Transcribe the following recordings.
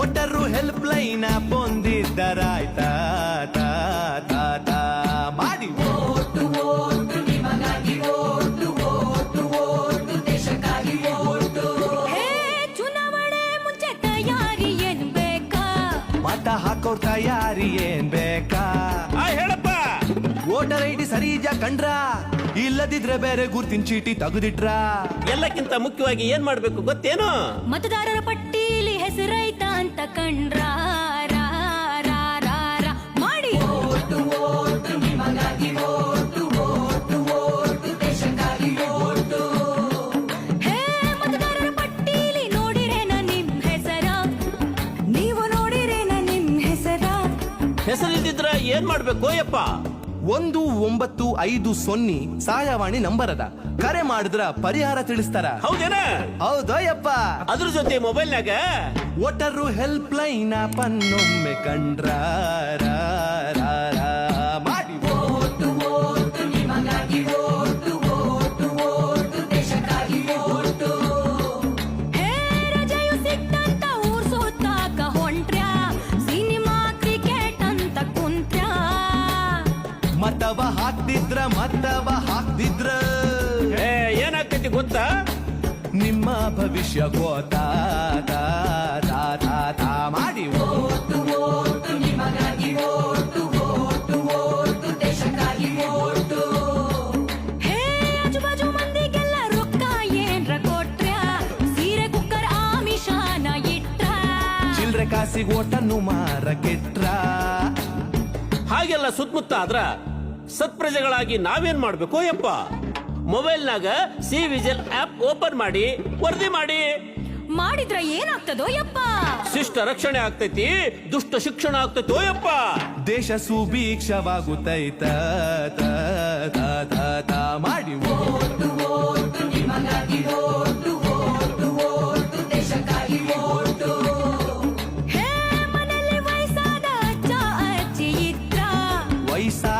ಒಟ್ಟರು help line ಬಂದಿದ್ದರಾಯ್ತ ಮಾಡಿ. ಹೇ ಚುನಾವಣೆ ಮುಂಚೆ ತಯಾರಿ ಏನ್ ಬೇಕಾ? ಮತ ಹಾಕೋ ತಯಾರಿ ಏನ್ ಬೇಕಾ? ಆ ಹೇಳಪ್ಪ. ವೋಟರ್ ಐ ಡಿ ಸರಿ ಕಂಡ್ರ? ಇಲ್ಲದಿದ್ರೆ ಬೇರೆ ಗುರ್ತಿನ ಚೀಟಿ ತೆಗೆದಿಟ್ರ? ಎಲ್ಲಕ್ಕಿಂತ ಮುಖ್ಯವಾಗಿ ಏನ್ ಮಾಡ್ಬೇಕು ಗೊತ್ತೇನು? ಮತದಾರರ ಪಟ್ಟೀಲಿ ಹೆಸರೈತ ಅಂತ ಕಂಡ್ರ. ಮಾಡಿ. ಹೇ ಮತದಾರರ ಪಟ್ಟೀಲಿ ನೋಡಿರೇನ ನಿಮ್ ಹೆಸರ? ನೀವು ನೋಡಿರೇನ ನಿಮ್ ಹೆಸರ? ಹೆಸರಿಲ್ದಿದ್ರ ಏನ್ ಮಾಡ್ಬೇಕು ಯಪ್ಪ ಒಂದು ಒಂಬತ್ತು ಐದು ಸೊನ್ನೆ ಸಹಾಯವಾಣಿ ನಂಬರ್ ಅದ ಕರೆ ಮಾಡಿದ್ರ ಪರಿಹಾರ ತಿಳಿಸ್ತಾರ. ಹೌದೇನ? ಯಪ್ಪ ಅದ್ರ ಜೊತೆ ಮೊಬೈಲ್ನಾಗ ಒಟ್ಟರು ಹೆಲ್ಪ್ ಲೈನ್ ಪನ್ನೊಮ್ಮೆ ಕಂಡ್ರ ಮತವ ಹಾಕ್ತಿದ್ರ ಮತವ ಹಾಕ್ತಿದ್ರ. ಏ, ಏನಾಗ್ತೈತಿ ಗೊತ್ತಾ? ನಿಮ್ಮ ಭವಿಷ್ಯ ಗೋತಾ ತಾ, ತಾ, ತಾ, ದೇಶಕ್ಕಾಗಿ ಮಾಡಿ ಹೇ ಆಜುಬಾಜು ಮಂದಿಗೆಲ್ಲ ರೊಕ್ಕ ಏನ್ರ ಕೊಟ್ರ್ಯಾ ಸೀರೆ ಕುಕ್ಕರ್ ಆಮಿಷಾನ ಇಟ್ರ? ಚಿಲ್ರೆ ಕಾಸಿಗೆ ಓಟನ್ನು ಮಾರ ಕೆಟ್ರ ಸುತ್ತಮುತ್ತ ಆದ್ರ ಸತ್ಪ್ರಜೆಗಳಾಗಿ ನಾವೇನ್ ಮಾಡ್ಬೇಕು ಯಪ್ಪ? ಮೊಬೈಲ್ನಾಗ ಸಿ ವಿಜಿಲ್ ಆಪ್ ಓಪನ್ ಮಾಡಿ ವರದಿ ಮಾಡಿ. ಮಾಡಿದ್ರ ಏನಾಗ್ತದೋ ಯಪ್ಪ? ಶಿಷ್ಟ ರಕ್ಷಣೆ ಆಗ್ತೈತಿ ದುಷ್ಟ ಶಿಕ್ಷಣ ಆಗ್ತೈತೋ ಯಪ್ಪ? ದೇಶ ಸುಭೀಕ್ಷವಾಗುತ್ತೈತ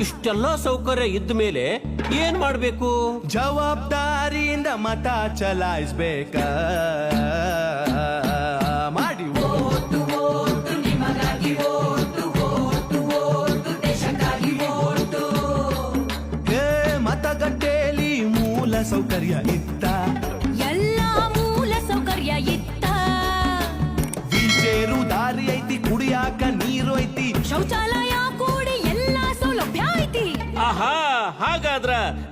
ಇಷ್ಟೆಲ್ಲ ಸೌಕರ್ಯ ಇದ್ದ ಮೇಲೆ ಏನ್ ಮಾಡ್ಬೇಕು? ಜವಾಬ್ದಾರಿಯಿಂದ ಮತ ಚಲಾಯಿಸ್ಬೇಕ. ಮಾಡಿ ಏ, ಮತಗಟ್ಟೆಯಲ್ಲಿ ಮೂಲ ಸೌಕರ್ಯ ಇತ್ತ.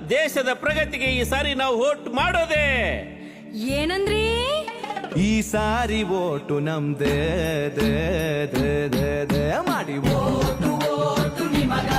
ದೇಶದ ಪ್ರಗತಿಗೆ ಈ ಸಾರಿ ನಾವು ವೋಟ್ ಮಾಡೋದೆ. ಏನಂದ್ರಿ? ಈ ಸಾರಿ ವೋಟು ನಮ್ದೇ ದೇ ದೇ ಮಾಡಿ. ಓಟು ಓಟು ನಿಮಗ.